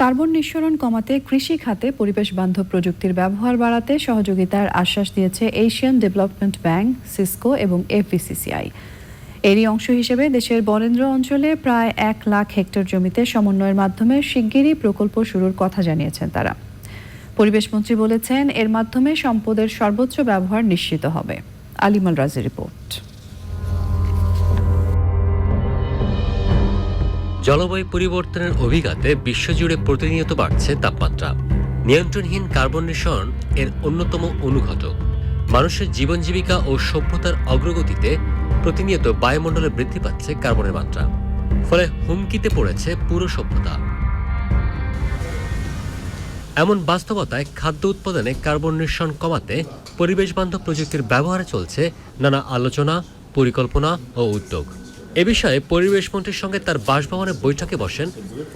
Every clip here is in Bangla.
কার্বন নিঃসরণ কমাতে কৃষি খাতে পরিবেশ বান্ধব প্রযুক্তির ব্যবহার বাড়াতে সহযোগিতার আশ্বাস দিয়েছে এশিয়ান ডেভেলপমেন্ট ব্যাংক, সিসকো এবং এফবিসিসিআই। এরই অংশ হিসেবে দেশের বরেন্দ্র অঞ্চলে প্রায় এক লাখ হেক্টর জমিতে সমন্বয়ের মাধ্যমে শিগগিরই প্রকল্প শুরুর কথা জানিয়েছেন তারা। পরিবেশ মন্ত্রী বলেছেন, এর মাধ্যমে সম্পদের সর্বোচ্চ ব্যবহার নিশ্চিত হবে। আলিমাল রাজের রিপোর্ট। জলবায়ু পরিবর্তনের অভিঘাতে বিশ্বজুড়ে প্রতিনিয়ত বাড়ছে তাপমাত্রা। নিয়ন্ত্রণহীন কার্বন নিঃসরণ এর অন্যতম অনুঘটক। মানুষের জীবন জীবিকা ও সভ্যতার অগ্রগতিতে প্রতিনিয়ত বায়ুমণ্ডলে বৃদ্ধি পাচ্ছে কার্বনের মাত্রা। ফলে হুমকিতে পড়েছে পুরো সভ্যতা। এমন বাস্তবতায় খাদ্য উৎপাদনে কার্বন নিঃসরণ কমাতে পরিবেশ বান্ধব প্রযুক্তির ব্যবহারে চলছে নানা আলোচনা, পরিকল্পনা ও উদ্যোগ। এ বিষয়ে পরিবেশ মন্ত্রীর সঙ্গে তার বাসভবনে বৈঠকে বসেন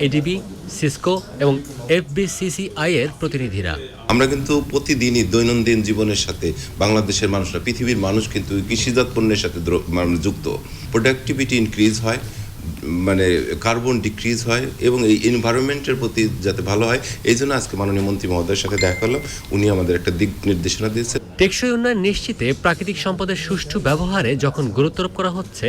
এডিবি সিসকো এবং এফবিসিসিআই এর প্রতিনিধিরা। আমরা কিন্তু প্রতিদিনই দৈনন্দিন জীবনের সাথে বাংলাদেশের মানুষরা পৃথিবীর মানুষ কিন্তু কৃষিজাত পণ্যের সাথে মানে যুক্ত। প্রোডাক্টিভিটি ইনক্রিজ হয় মানে কার্বন ডিক্রিজ হয় এবং এই এনভায়রনমেন্টের প্রতি যাতে ভালো হয় এই জন্য আজকে মাননীয় মন্ত্রী মহোদয়ের সাথে দেখা করলাম উনি আমাদের একটা দিক নির্দেশনা দিয়েছেন। টেকসই উন্নয়ন নিশ্চিতে প্রাকৃতিক সম্পদের সুষ্ঠু ব্যবহারে যখন গুরুত্বারোপ করা হচ্ছে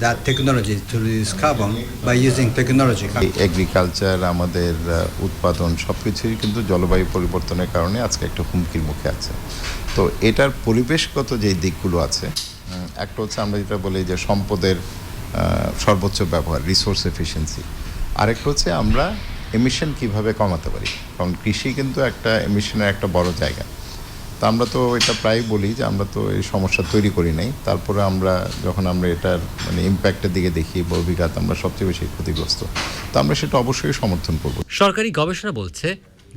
that technology to reduce carbon by using technology. Agriculture আমাদের আহ, উৎপাদন সব কিছুই কিন্তু জলবায়ু পরিবর্তনের কারণে আজকে একটা হুমকির মুখে আছে। তো এটার পরিবেশগত যে দিকগুলো আছে একটা হচ্ছে আমরা যেটা বলি যে সম্পদের সর্বোচ্চ ব্যবহার রিসোর্স এফিসিয়েন্সি আরেকটা হচ্ছে আমরা এমিশন কীভাবে কমাতে পারি। কারণ কৃষি কিন্তু একটা এমিশনের একটা বড় জায়গা। তা আমরা তো এটা প্রায় বলি যে আমরা তো এই সমস্যা তৈরি করি নাই। তারপরে আমরা যখন আমরা এটার মানে ইম্প্যাক্টের দিকে দেখি বা অভিঘাত আমরা সবচেয়ে বেশি ক্ষতিগ্রস্ত। তো আমরা সেটা অবশ্যই সমর্থন করব। সরকারি গবেষণা বলছে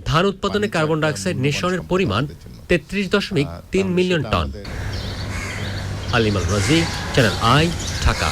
ধান উৎপাদনে কার্বন ডাইঅক্সাইড নিঃসরণের পরিমাণ তেত্রিশ দশমিক তিন মিলিয়ন টন। আলিমাল রাজি চ্যানেল আই ঢাকা